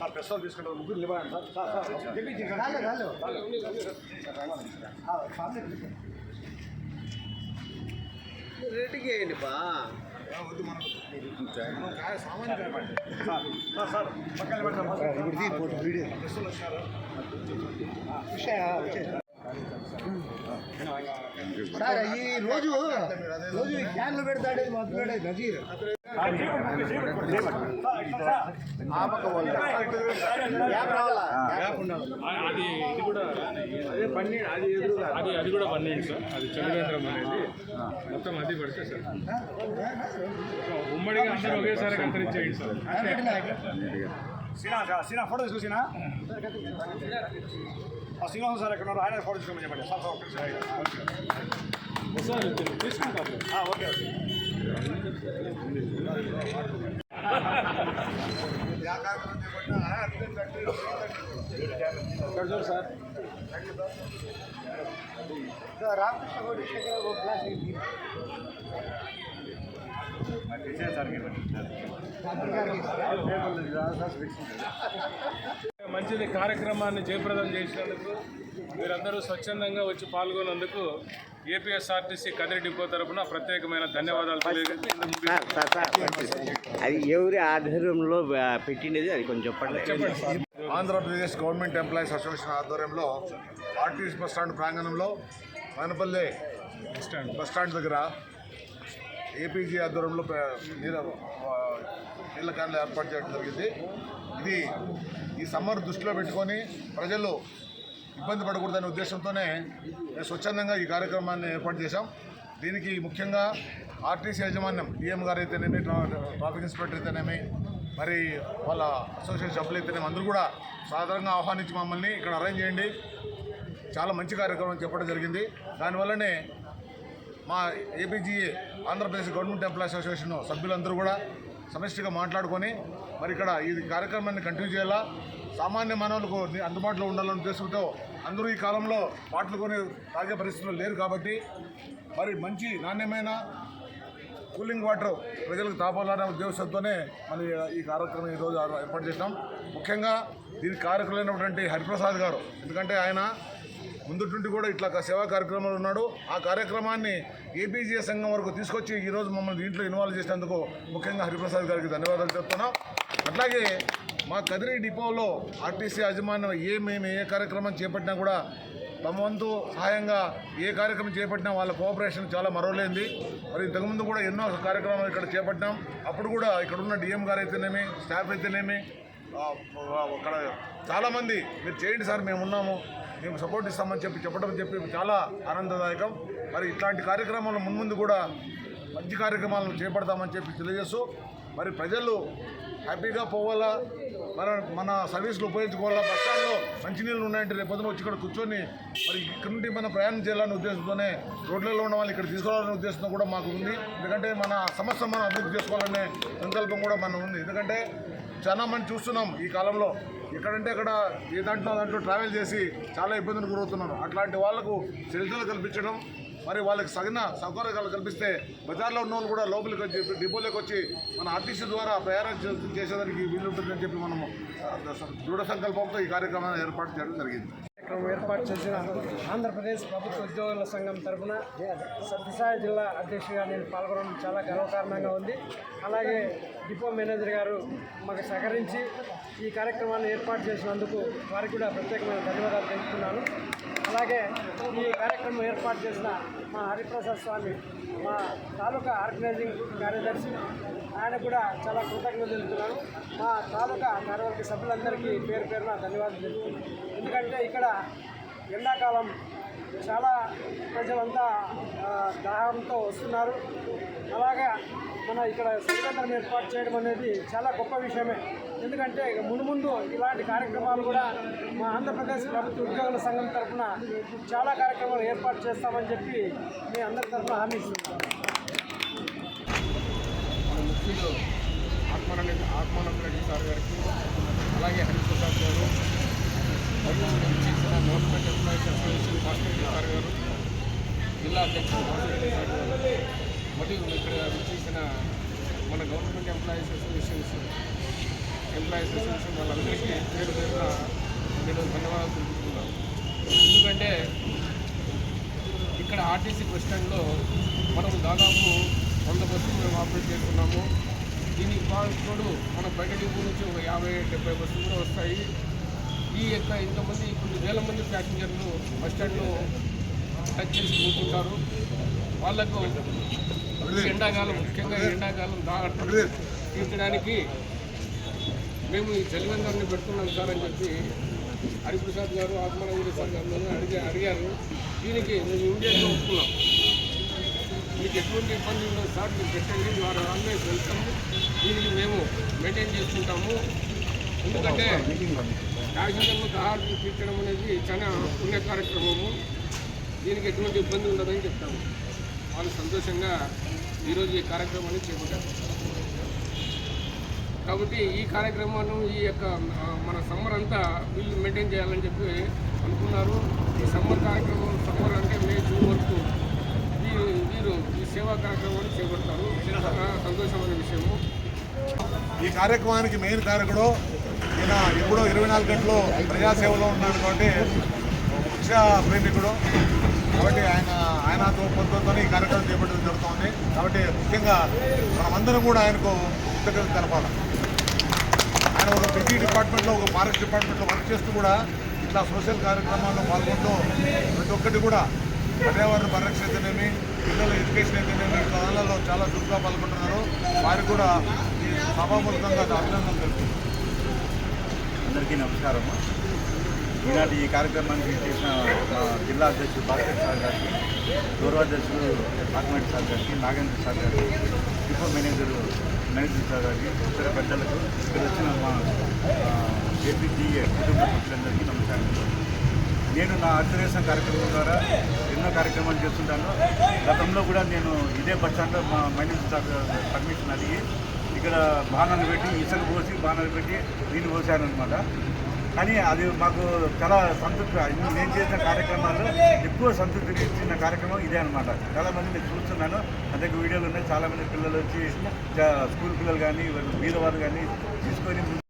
Sir press వాళ్ళు తీసుకుంటారు ముగ్గురు నిలబడండి సార్ సార్ సార్ రెడ్డికి వేయండి బా సార్ ఈ రోజు రోజు క్యాన్లు పెడతాడు మొదలు నజీర్ అది ఇది కూడా అది అది కూడా పన్నెండు సార్ అది చలివేంద్రం అనేది మొత్తం అది పడితే సార్. ఉమ్మడిగా అందరూ ఒకేసారి అంతరించేయండి సార్ సీనా సీనా ఫోటో చూసినా ఆ శ్రీనివాసం సార్ ఎక్కడ ఉన్నారు ఆయన ఫోటో తీసుకోమని చెప్పండి. సార్ సార్ తీసుకుంటారు. ఆ, ఓకే. ఓకే రామకృష్ణ గౌడ్ శేఖర్ ఒక క్లాస్ మంచిది కార్యక్రమాన్ని జయప్రదం చేసినందుకు మీరందరూ స్వచ్ఛందంగా వచ్చి పాల్గొన్నందుకు ఏపీఎస్ఆర్టీసీ కదిరి డిపో తరపున ప్రత్యేకమైన ధన్యవాదాలు అది ఎవరి ఆధ్వర్యంలో పెట్టినది అది కొంచెం చెప్పండి. ఆంధ్రప్రదేశ్ గవర్నమెంట్ ఎంప్లాయీస్ అసోసియేషన్ ఆధ్వర్యంలో ఆర్టీసీ బస్ స్టాండ్ ప్రాంగణంలో మదనపల్లి బస్ స్టాండ్. దగ్గర ఏపీజీ ఆధ్వర్యంలో నీళ్ళ క్యాన్లు ఏర్పాటు చేయడం జరిగింది. ఇది ఈ సమ్మర్ దృష్టిలో పెట్టుకొని ప్రజలు ఇబ్బంది పడకూడదనే ఉద్దేశంతోనే స్వచ్ఛందంగా ఈ కార్యక్రమాన్ని ఏర్పాటు చేశాం. దీనికి ముఖ్యంగా ఆర్టీసీ యాజమాన్యం డిఎం గారు అయితేనేమి ట్రా- ట్రాఫిక్ ఇన్స్పెక్టర్ అయితేనేమి మరి వాళ్ళ అసోసియేషన్ సభ్యులు అయితేనేమి అందరూ కూడా సాధారణంగా ఆహ్వానించి మమ్మల్ని ఇక్కడ అరేంజ్ చేయండి. చాలా మంచి కార్యక్రమం చెప్పడం జరిగింది. దానివల్లనే మా APGEA Andhra Pradesh government employees association సభ్యులందరూ కూడా సమిష్టిగా మాట్లాడుకొని మరి ఇక్కడ ఈ కార్యక్రమాన్ని కంటిన్యూ చేయాలా? సామాన్య మానవులకు అందుబాటులో ఉండాలనే ఉద్దేశంతో అందరూ ఈ కాలంలో పాటలు కొనే తాగే పరిస్థితులు లేరు కాబట్టి మరి మంచి నాణ్యమైన కూలింగ్ వాటర్ ప్రజలకు తాపాలనే ఉద్దేశంతోనే మనం ఈ కార్యక్రమం ఈరోజు ఏర్పాటు చేసినాం ముఖ్యంగా దీనికి కారకులైనటువంటి హరిప్రసాద్ గారు ఎందుకంటే ఆయన ముందుటుండి కూడా ఇట్లా సేవా కార్యక్రమాలు ఉన్నాడు. ఆ కార్యక్రమాన్ని ఏపీజీఏ సంఘం వరకు తీసుకొచ్చి ఈరోజు మమ్మల్ని దీంట్లో ఇన్వాల్వ్ చేసినందుకు ముఖ్యంగా హరిప్రసాద్ గారికి ధన్యవాదాలు చెప్తున్నాం. అట్లాగే మా కదిరి డిపోలో ఆర్టీసీ యాజమాన్యం ఏ మేము ఏ కార్యక్రమం చేపట్టినా కూడా తమ వంతు సహాయంగా ఏ కార్యక్రమం చేపట్టినా వాళ్ళ కోఆపరేషన్ చాలా మరవలేంది మరి ఇంతకుముందు కూడా ఎన్నో కార్యక్రమాలు ఇక్కడ చేపట్టినాం. అప్పుడు కూడా ఇక్కడ ఉన్న డిఎం గారు అయితేనేమి స్టాఫ్ అయితేనేమి అక్కడ చాలామంది మీరు చేయండి సార్ మేము ఉన్నాము మేము సపోర్ట్ ఇస్తామని చెప్పి చెప్పడం చెప్పి చాలా ఆనందదాయకం. మరి ఇట్లాంటి కార్యక్రమాలు మున్ముందు కూడా మంచి కార్యక్రమాలను చేపడతామని చెప్పి తెలియజేస్తూ మరి ప్రజలు హ్యాపీగా పోవాలా? మన మన సర్వీసులు ఉపయోగించుకోవాలా? బస్ స్టాండ్లో మంచినీళ్ళు ఉన్నాయంటే రేపు పొద్దున వచ్చి ఇక్కడ కూర్చొని మరి ఇక్కడ నుండి మనం ప్రయాణం చేయాలనే ఉద్దేశంతోనే రోడ్లలో ఉన్న వాళ్ళు ఇక్కడ తీసుకోవాలనే ఉద్దేశంతో కూడా మాకు ఉంది. ఎందుకంటే మన సమస్య మనం అభివృద్ధి చేసుకోవాలనే సంకల్పం కూడా మనం ఉంది. ఎందుకంటే చాలా మంది చూస్తున్నాం ఈ కాలంలో ఎక్కడంటే అక్కడ ఏ దాంట్లో దాంట్లో ట్రావెల్ చేసి చాలా ఇబ్బందులు గురవుతున్నారు. అట్లాంటి వాళ్ళకు సెల్టర్లు కల్పించడం మరి వాళ్ళకి సగిన సౌకర్యాలు కల్పిస్తే బజార్లో ఉన్న కూడా లోపలికి వచ్చి డిపోలోకి వచ్చి మన ఆర్టీసీ ద్వారా ప్రయాణం చేసేదానికి వీలుంటుందని చెప్పి మనము దృఢ సంకల్పంతో ఈ కార్యక్రమాన్ని ఏర్పాటు చేయడం జరిగింది. కార్యక్రమం ఏర్పాటు చేసిన ఆంధ్రప్రదేశ్ ప్రభుత్వ ఉద్యోగుల సంఘం తరఫున సత్యసాయి జిల్లా అధ్యక్షుడిగా నేను పాల్గొనడం చాలా గర్వకారణంగా ఉంది. అలాగే డిపో మేనేజర్ గారు మాకు సహకరించి ఈ కార్యక్రమాన్ని ఏర్పాటు చేసినందుకు వారికి కూడా ప్రత్యేకమైన ధన్యవాదాలు తెలుపుతున్నాను. అలాగే ఈ కార్యక్రమం ఏర్పాటు చేసిన మా హరిప్రసాద్ స్వామి మా తాలూకా ఆర్గనైజింగ్ కార్యదర్శి ఆయన కూడా చాలా కృతజ్ఞతలు తెలుపుతున్నాను. మా తాలూకా కార్యవర్గ సభ్యులందరికీ పేరు పేరున ధన్యవాదాలు తెలుపుతున్నాను. ఎందుకంటే ఇక్కడ ఎండాకాలం చాలా ప్రజలంతా దాహంతో వస్తున్నారు. అలాగా మన ఇక్కడ సంఘటన ఏర్పాటు చేయడం అనేది చాలా గొప్ప విషయమే. ఎందుకంటే ముందు ముందు ఇలాంటి కార్యక్రమాలు కూడా మా ఆంధ్రప్రదేశ్ ప్రభుత్వ ఉద్యోగుల సంఘం తరఫున చాలా కార్యక్రమాలు ఏర్పాటు చేస్తామని చెప్పి మీ అందరి తరఫున హామీ ఇస్తున్నాను ఆత్మానంద రెడ్డి సార్ గారికి అలాగే హరిప్రసాద్ గారు మరియు చేసిన government employees association Bhaskar sir గారు జిల్లా అధ్యక్షుడు మరియు ఇక్కడ చేసిన మన government employees associations employees association వాళ్ళందరికీ పేరు పేరున నేను ధన్యవాదాలు తెలుపుతున్నాను. ఎందుకంటే ఇక్కడ ఆర్టీసీ బస్ స్టాండ్లో మనం దాదాపు వంద బస్సులు మేము ఆపరేట్ చేస్తున్నాము. దీనికి తోడు మన బయట డిపో నుంచి ఒక యాభై డెబ్బై బస్సులు కూడా వస్తాయి. ఈ యొక్క ఇంతమంది కొన్ని వేల మంది ప్యాసింజర్లు బస్ స్టాండ్లో టచ్ చేసి కూర్చుంటారు. వాళ్ళకు ఎండాకాలం ముఖ్యంగా ఎండాకాలం దాహం తీర్చడానికి మేము ఈ చలివేందరిని పెడుతున్నాం సార్ అని చెప్పి హరిప్రసాద్ గారు ఆత్మనగిరి సార్ గారు అడిగి అడిగారు. దీనికి మేము ఇమీడియట్గా ఒప్పుకున్నాం. మీకు ఎటువంటి ఇబ్బంది ఉండదు సార్. మీరు పెట్టండి వారు ఆల్వేస్ వెల్కమ్ దీనికి మేము మెయింటైన్ చేసుకుంటాము. ఎందుకంటే ప్యాసింజర్లు దాహాలు తీర్చడం అనేది చాలా పుణ్య కార్యక్రమము దీనికి ఎటువంటి ఇబ్బంది ఉండదని చెప్తాము. వాళ్ళు సంతోషంగా ఈరోజు ఈ కార్యక్రమాన్ని చేపట్టారు. కాబట్టి ఈ కార్యక్రమాన్ని ఈ యొక్క మన సమ్మర్ అంతా వీళ్ళు మెయింటైన్ చేయాలని చెప్పి అనుకున్నారు. ఈ సమ్మర్ కార్యక్రమం సమ్మర్ అంటే మే జూన్ వరకు వీరు వీరు ఈ సేవా కార్యక్రమాన్ని చేపడతారు. సంతోషమైన విషయము. ఈ కార్యక్రమానికి మెయిన్ కారకుడు ఈయన ఎప్పుడో ఇరవై నాలుగు గంటలు ప్రజాసేవలో ఉన్నాడు కాబట్టి ముఖ్య ప్రేమికుడు. కాబట్టి ఆయన ఆయన తోడ్పడుతుందో ఈ కార్యక్రమం చేపట్టడం జరుగుతుంది. కాబట్టి ముఖ్యంగా మనమందరం కూడా ఆయనకు కృతజ్ఞత తెలపాలి. ఆయన ఒక బిజీ డిపార్ట్మెంట్లో ఒక ఫారెస్ట్ డిపార్ట్మెంట్లో వర్క్ చేస్తూ కూడా ఇట్లా సోషల్ కార్యక్రమాల్లో పాల్గొంటూ ప్రతి ఒక్కటి కూడా పర్యావరణ పరిరక్షణ అయితేనేమి పిల్లల ఎడ్యుకేషన్ అయితేనేమి ఇట్లా చాలా చురుగ్గా పాల్గొంటున్నారు. వారికి కూడా ఈ సభాముఖంగా అభినందనలు తెలుపుతున్నాను. అందరికీ నమస్కారం ఈనాటి ఈ కార్యక్రమానికి చేసిన మా జిల్లా అధ్యక్షుడు భాస్కర్ సార్ గారికి గౌరవాధ్యక్షుడు ఆత్మరెడ్డి సార్ గారికి నాగేంద్ర సార్ గారికి డిపో మేనేజర్ మేనేజర్ సార్ గారికి ఇతర పెద్దలకు ఇక్కడ వచ్చిన మా ఏపీజీఏ కుటుంబ సభ్యులందరికీ నమస్కారం. నేను నా అర్థరేషన్ కార్యక్రమం ద్వారా ఎన్నో కార్యక్రమాలు చేస్తుంటాను. గతంలో కూడా నేను ఇదే బస్ మా మేనేజర్ సార్ పర్మిషన్ అడిగి ఇక్కడ బాణాలు పెట్టి ఇసుక పోసి బాణాలు పెట్టి నీళ్ళు పోసాను అనమాట కానీ అది మాకు చాలా సంతృప్తి. నేను చేసిన కార్యక్రమాల్లో ఎక్కువ సంతృప్తి ఇచ్చిన కార్యక్రమం ఇదే అనమాట చాలామంది నేను చూస్తున్నాను. అందుకే వీడియోలు ఉన్నాయి. చాలామంది పిల్లలు వచ్చి స్కూల్ పిల్లలు కానీ బీదవారు కానీ తీసుకొని